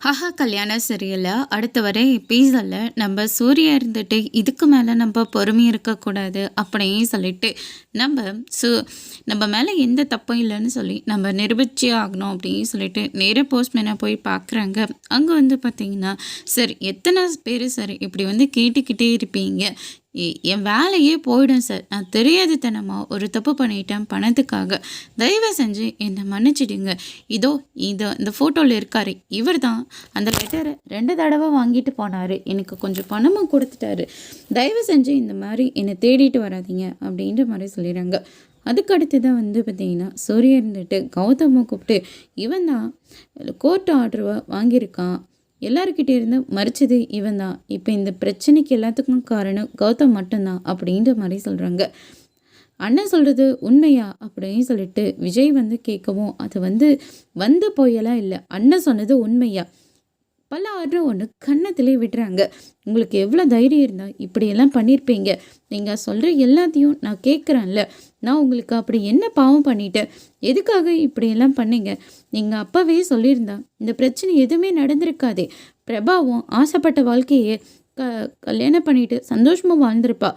ஆஹா கல்யாண சரியில்லை அடுத்த வரை எபிசோடில் நம்ம சூர்யா இருந்துட்டு இதுக்கு மேலே நம்ம பொறுமை இருக்கக்கூடாது அப்படின்னு சொல்லிட்டு நம்ம சு நம்ம மேலே எந்த தப்பும் இல்லைன்னு சொல்லி நம்ம நிரூபிச்சே ஆகணும் அப்படின்னு சொல்லிட்டு நேர போஸ்ட்மேனை போய் பார்க்குறாங்க அங்கே வந்து பார்த்தீங்கன்னா சார் எத்தனை பேர் சார் இப்படி வந்து கேட்டுக்கிட்டே இருப்பீங்க? என் வேலையே போயிடும் சார். நான் தெரியாதத்தனமாக ஒரு தப்பு பண்ணிட்டேன் பணத்துக்காக. தயவு செஞ்சு என்னை மன்னிச்சிடுங்க. இதோ இதோ இந்த ஃபோட்டோவில் இருக்காரு. இவர் தான் அந்த லெட்டரை ரெண்டு தடவை வாங்கிட்டு போனார். எனக்கு கொஞ்சம் பணமும் கொடுத்துட்டாரு. தயவு செஞ்சு இந்த மாதிரி என்னை தேடிட்டு வராதீங்க அப்படின்ற மாதிரி சொல்லிடுறாங்க. அதுக்கடுத்து தான் வந்து பார்த்திங்கன்னா சூரிய இருந்துட்டு கௌதமை கூப்பிட்டு இவன் தான் கோர்ட் ஆர்டர் வாங்கியிருக்கான். எல்லாருக்கிட்டே இருந்து மறிச்சது இவன் தான். இப்போ இந்த பிரச்சனைக்கு எல்லாத்துக்கும் காரணம் கௌதம் மட்டும்தான் அப்படின்ற மாதிரி சொல்கிறாங்க அண்ணன் சொல்கிறது உண்மையா அப்படின்னு சொல்லிட்டு விஜய் வந்து கேட்கவும் அது வந்து வந்து போயெல்லாம் இல்லை அண்ணன் சொன்னது உண்மையா? பல ஆர்டர் ஒன்று கன்னத்திலே விடுறாங்க. உங்களுக்கு எவ்வளோ தைரியம் இருந்தால் இப்படியெல்லாம் பண்ணியிருப்பீங்க நீங்கள் சொல்கிற எல்லாத்தையும் நான் கேட்குறேன்ல நான் உங்களுக்கு அப்படி என்ன பாவம் பண்ணிட்டேன்? எதுக்காக இப்படியெல்லாம் பண்ணீங்க? நீங்கள் அப்போவே சொல்லியிருந்தா இந்த பிரச்சனை எதுவுமே நடந்திருக்காதே. பிரபாவும் ஆசைப்பட்ட வாழ்க்கையே க கல்யாணம் பண்ணிட்டு சந்தோஷமாக வாழ்ந்திருப்பா.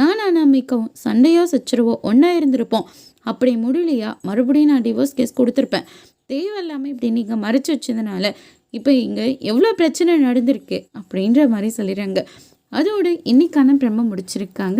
நானா அனாமிக்கவும் சண்டையோ சச்சரவோ ஒன்றா இருந்திருப்போம். அப்படி முடியலையா? மறுபடியும் நான் டிவோர்ஸ் கேஸ் கொடுத்துருப்பேன். தேவையில்லாமல் இப்படி நீங்கள் மறைச்சி வச்சதுனால இப்போ இங்கே எவ்வளோ பிரச்சனை நடந்திருக்கு அப்படின்ற மாதிரி சொல்லிடுறாங்க அதோட இன்னைக்கான பிரம்ம முடிச்சிருக்காங்க.